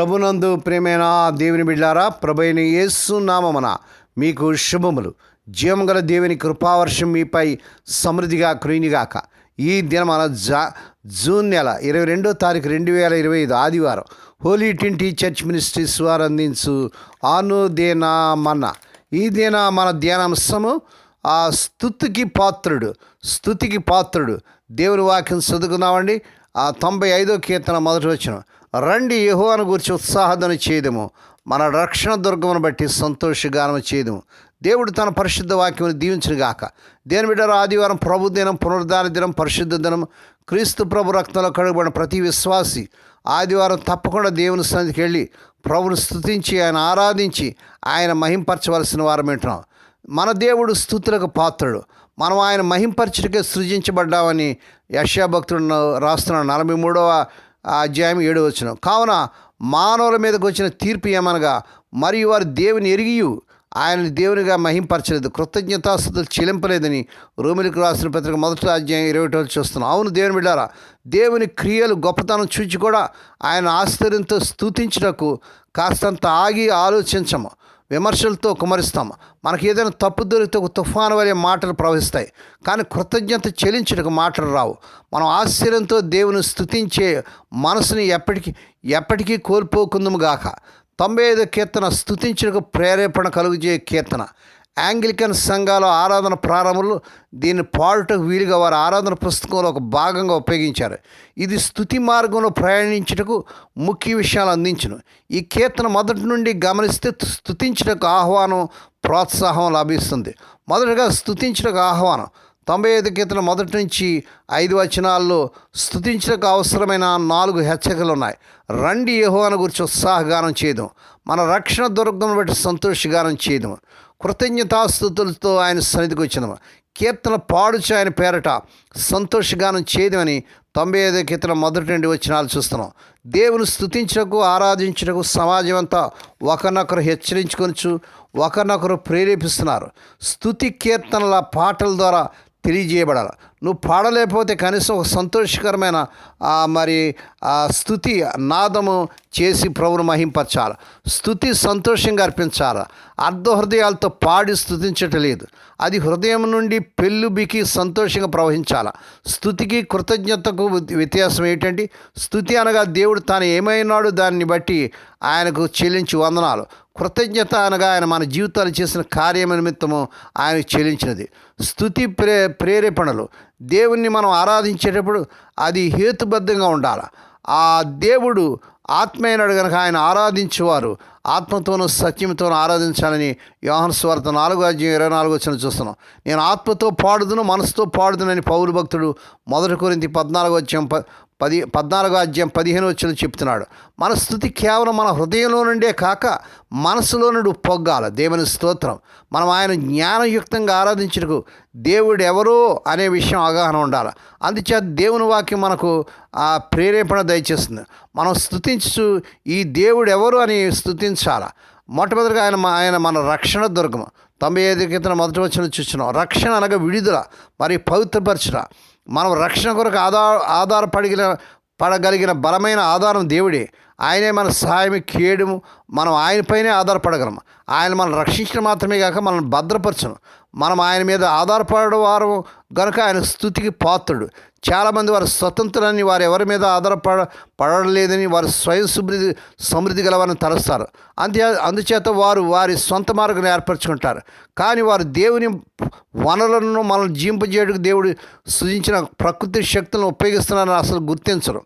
ప్రభునందు ప్రేమైన దేవుని బిడ్డారా ప్రభైన యేసు మీకు శుభములు. జీవగల దేవుని కృపావర్షం మీపై సమృద్ధిగా కురినిగాక ఈ దినమన జా జూన్ నెల ఇరవై రెండో తారీఖు రెండు వేల ఇరవై ఐదు ఆదివారం హోలీ ట్వంటీ చర్చ్ మినిస్ట్రీస్ వారు అందించు ఆను దేనా మన్న ఈ దిన మన ధ్యానాంశము ఆ స్థుతికి పాత్రుడు స్థుతికి పాత్రుడు దేవుని వాక్యం చదువుకున్నామండి ఆ తొంభై ఐదో కీర్తన మొదటి వచ్చిన రండి యహోవాను గురించి ఉత్సాహధన చేయదము. మన రక్షణ దుర్గమును బట్టి సంతోషగానం చేయదము. దేవుడు తన పరిశుద్ధ వాక్యమును దీవించిన గాక. దేని బిడ్డారు ఆదివారం ప్రభు దినం పునరుద్ధాన దినం పరిశుద్ధ దినం క్రీస్తు ప్రభు రక్తంలో కడుగుబడిన ప్రతి విశ్వాసి ఆదివారం తప్పకుండా దేవుని సన్నిధికి వెళ్ళి ప్రభుని స్థుతించి ఆయన ఆరాధించి ఆయన మహింపరచవలసిన వారం వింటున్నాం మన దేవుడు స్థుతులకు పాత్రుడు. మనం ఆయన మహింపరచుడికే సృజించబడ్డామని యశా భక్తుడు రాస్తున్న నలభై మూడవ అధ్యాయం ఏడవ వచ్చిన కావున మానవుల మీదకు వచ్చిన తీర్పు ఏమనగా మరియు వారు దేవుని ఎరిగియు ఆయన దేవునిగా మహింపరచలేదు కృతజ్ఞతాస్థుతులు చెల్లింపలేదని రోమిలకు రాసిన పత్రిక మొదటి అధ్యాయం ఇరవై ఒకటి చూస్తున్నాం. అవును దేవుని బిడ్డారా దేవుని క్రియలు గొప్పతనం చూచి కూడా ఆయన ఆశ్చర్యంతో స్తుతించుటకు కాస్తంత ఆగి ఆలోచించము. విమర్శలతో కుమరిస్తాం. మనకి ఏదైనా తప్పు దొరికితే ఒక తుఫాను వలె మాటలు ప్రవహిస్తాయి. కానీ కృతజ్ఞత చెల్లించుటకు మాటలు రావు. మనం ఆశ్చర్యంతో దేవుని స్థుతించే మనసుని ఎప్పటికీ ఎప్పటికీ కోల్పోకుందుము గాక. తొంభై ఐదు కీర్తన స్థుతించడానికి ప్రేరేపణ కలుగుజే కీర్తన. యాంగ్లికన్ సంఘాల ఆరాధన ప్రారంభంలో దీన్ని పాడుటకు వీలుగా వారి ఆరాధన పుస్తకంలో ఒక భాగంగా ఉపయోగించారు. ఇది స్థుతి మార్గంలో ప్రయాణించుటకు ముఖ్య విషయాలు అందించను. ఈ కీర్తన మొదటి నుండి గమనిస్తే స్థుతించుటకు ఆహ్వానం ప్రోత్సాహం లభిస్తుంది. మొదటగా స్థుతించుటకు ఆహ్వానం. తొంభై ఐదు కీర్తన మొదటి నుంచి ఐదు వచనాల్లో స్థుతించడానికి అవసరమైన నాలుగు హెచ్చరికలు ఉన్నాయి రండి యెహోవాను గురించి ఉత్సాహగానం చేయడం మన రక్షణ దుర్గం బట్టి సంతోషగానం చేయడం కృతజ్ఞతాస్థుతులతో ఆయన సన్నిధికి వచ్చిన కీర్తన పాడుచు ఆయన పేరట సంతోషగానం చేయదమని తొంభై ఐదు కీర్తన మొదటి నుండి వచ్చినాలు చూస్తున్నాం. దేవుని స్థుతించకు ఆరాధించటకు సమాజం అంతా ఒకరినొకరు హెచ్చరించుకొనచ్చు ఒకరినొకరు ప్రేరేపిస్తున్నారు. స్థుతి కీర్తనల పాటల ద్వారా తెలియజేయబడాలి. నువ్వు పాడలేకపోతే కనీసం ఒక సంతోషకరమైన మరి ఆ స్థుతి నాదము చేసి ప్రభును మహింపరచాలి? స్థుతి సంతోషంగా అర్పించాలి? అర్ధ హృదయాలతో పాడి స్థుతించటం లేదు. అది హృదయం నుండి పెళ్ళుబికి సంతోషంగా ప్రవహించాలి? స్థుతికి కృతజ్ఞతకు వ్యత్యాసం ఏంటంటే స్థుతి అనగా దేవుడు తాను ఏమైనాడు దాన్ని బట్టి ఆయనకు చెల్లించి వందనాలు. కృతజ్ఞత అనగా ఆయన మన జీవితాలు చేసిన కార్యం నిమిత్తము ఆయనకు చెల్లించినది. స్థుతి ప్రే ప్రేరేపణలు. దేవుణ్ణి మనం ఆరాధించేటప్పుడు అది హేతుబద్ధంగా ఉండాలి. ఆ దేవుడు ఆత్మైనడు కనుక ఆయన ఆరాధించేవారు. ఆత్మతోనూ సత్యంతోనూ ఆరాధించాలని యోహన్ స్వార్థ నాలుగో అధ్యాయం ఇరవై నాలుగు వచ్చిన చూస్తున్నాం. నేను ఆత్మతో పాడుదును మనసుతో పాడుదునని పౌరు భక్తుడు మొదటి కొరింది పద్నాలుగు అధ్యాయం ప పది పద్నాలుగో అధ్యాయం పదిహేను వచ్చిన చెప్తున్నాడు. మన స్థుతి కేవలం మన హృదయంలో నుండే కాక మనసులో నుండి పొగ్గాల దేవుని స్తోత్రం. మనం ఆయన జ్ఞానయుక్తంగా ఆరాధించుటకు దేవుడు ఎవరో అనే విషయం అవగాహన ఉండాలి. అందుచేత దేవుని వాక్యం మనకు ఆ ప్రేరేపణ దయచేస్తుంది. మనం స్థుతించు ఈ దేవుడు ఎవరు అని స్థుతించాల మొట్టమొదటిగా ఆయన ఆయన మన రక్షణ దుర్గం తొంభై ఐదు క్రితం మొదటి వచ్చిన చూస్తున్నాం. రక్షణ అనగా విడుదల మరి పవిత్రపరచుట. మనం రక్షణ కొరకు ఆధార ఆధారపడిన పడగలిగిన బలమైన ఆధారం దేవుడే. ఆయనే మన సహాయం కేడుము. మనం ఆయనపైనే ఆధారపడగలం ఆయన మనం రక్షించడం మాత్రమే కాక మనల్ని భద్రపరచను. మనం ఆయన మీద ఆధారపడేవారు గనుక ఆయన స్థుతికి పాత్రుడు. చాలామంది వారి స్వతంత్రాన్ని వారు ఎవరి మీద ఆధారపడ పడలేదని వారు స్వయం సమృద్ధి సమృద్ధి గలవారిని తలుస్తారు. అంతే అందుచేత వారు వారి సొంత మార్గం ఏర్పరచుకుంటారు. కానీ వారు దేవుని వనరులను మనల్ని జీంపజేయడానికి దేవుడు సృజించిన ప్రకృతి శక్తులను ఉపయోగిస్తున్నారని అసలు గుర్తించరు.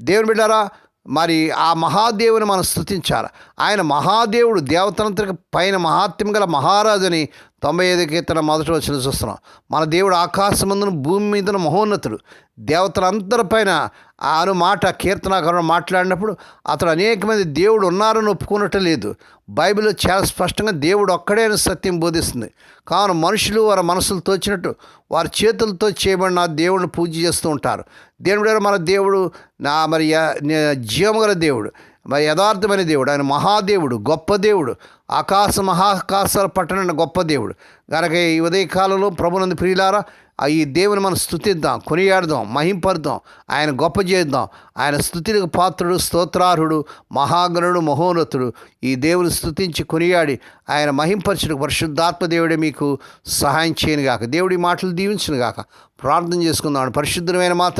దేవుని బిడ్డారా మరి ఆ మహాదేవుని మనం స్థుతించాలి ఆయన మహాదేవుడు దేవతంత్రిక పైన మహాత్యం గల మహారాజుని తొంభై ఐదు కీర్తన మొదటి వచ్చిన చూస్తున్నాం. మన దేవుడు ఆకాశమందును భూమి మీదను మహోన్నతుడు. దేవతలందరిపైన ఆను మాట కీర్తనాకరణ మాట్లాడినప్పుడు అతడు అనేక మంది దేవుడు ఉన్నారని ఒప్పుకున్నట్టు లేదు. బైబిల్లో చాలా స్పష్టంగా దేవుడు ఒక్కడే అని సత్యం బోధిస్తుంది. కావున మనుషులు వారి మనసులు తోచినట్టు వారి చేతులతో చేయబడిన దేవుడిని పూజ చేస్తూ ఉంటారు. దేవుడు మన దేవుడు నా మరి య- జీవముగల దేవుడు. మరి యథార్థమైన దేవుడు. ఆయన మహాదేవుడు గొప్ప దేవుడు. ఆకాశ మహాకాశాల పట్టణ గొప్ప దేవుడు. కనుక ఈ ఉదయకాలంలో ప్రభునందు ప్రియులారా ఈ దేవుని మనం స్థుతిద్దాం కొనియాడదాం మహింపరుద్దాం ఆయన గొప్ప చేద్దాం. ఆయన స్థుతిలకు పాత్రుడు స్తోత్రార్హుడు మహాగణుడు మహోన్నతుడు. ఈ దేవుని స్థుతించి కొనియాడి ఆయన మహింపరచుడు పరిశుద్ధాత్మ దేవుడే మీకు సహాయం చేయను గాక. దేవుడి మాటలు దీవించను గాక. ప్రార్థన చేసుకుందాం. పరిశుద్ధమైన మా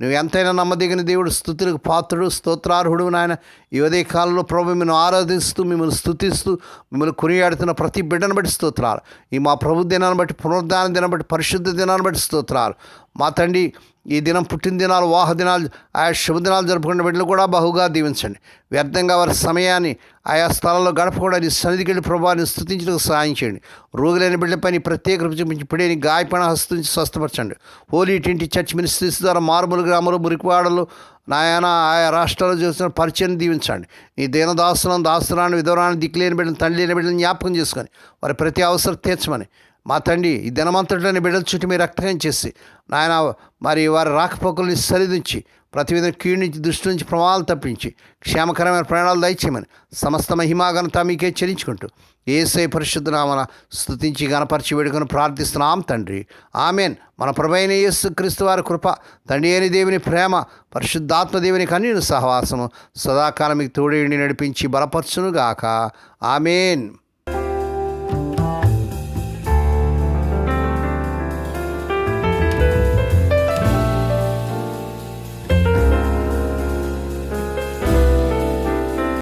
నువ్వు ఎంతైనా నమ్మదగిన దేవుడు స్థుతులకు పాత్రుడు స్తోత్రార్హుడు నాయన. ఈ ఉదయ కాలంలో ప్రభు మిమ్మల్ని ఆరాధిస్తూ మిమ్మల్ని స్థుతిస్తూ మిమ్మల్ని కొనియాడుతున్న ప్రతి బిడ్డను బట్టి స్తోత్రాలు. ఈ మా ప్రభు దినాన్ని బట్టి పునరుద్ధాన దినం బట్టి పరిశుద్ధ దినాన్ని బట్టి స్తోత్రాలు. మా తండ్రి ఈ దినం పుట్టినదినాలు వాహ దినాలు ఆయా శుభదినాలు జరుపుకునే బిడ్డలు కూడా బహుగా దీవించండి. వ్యర్థంగా వారి సమయాన్ని ఆయా స్థలాల్లో గడపకుండా నీ సన్నిధికి వెళ్ళి ప్రభావాన్ని స్థుతించడానికి సహాయం చేయండి. రోగులైన బిడ్డలపై నీ ప్రత్యేక రూపు చూపించి పిడేని గాయపణ హస్తించి స్వస్థపరచండి. హోలీ ట్వంటీ చర్చ్ మినిస్ట్రీస్ ద్వారా మారుమూల గ్రామాలు మురికివాడలు నాయన ఆయా రాష్ట్రాల్లో చేస్తున్న పరిచయం దీవించండి. నీ దీనదాసులను దాసురాన్ని విధవరాన్ని దిక్కులేని బిడ్డలు తండ్రి లేని బిడ్డలను జ్ఞాపకం చేసుకొని వారి ప్రతి అవసరం తీర్చమని మా తండ్రి ఈ దినమంతటిని బిడ్డల చుట్టూ మీరు రక్తకం చేసి నాయన మరి వారి రాకపోకల్ని సరిదించి ప్రతి విధంగా కీడు నుంచి దృష్టి నుంచి ప్రమాదాలు తప్పించి క్షేమకరమైన ప్రాణాలు దయచేయమని సమస్త మహిమాగనత మీకే చెల్లించుకుంటూ ఏసై పరిశుద్ధ నామన గణపరిచి వేడుకొని ప్రార్థిస్తున్నాం తండ్రి. ఆమెన్. మన ప్రభైన యేసు క్రీస్తు వారి కృప తండ్రి అని దేవుని ప్రేమ పరిశుద్ధాత్మ దేవుని కన్నీరు సహవాసము సదాకాలం మీకు తోడేండి నడిపించి బలపరచునుగాక. ఆమెన్.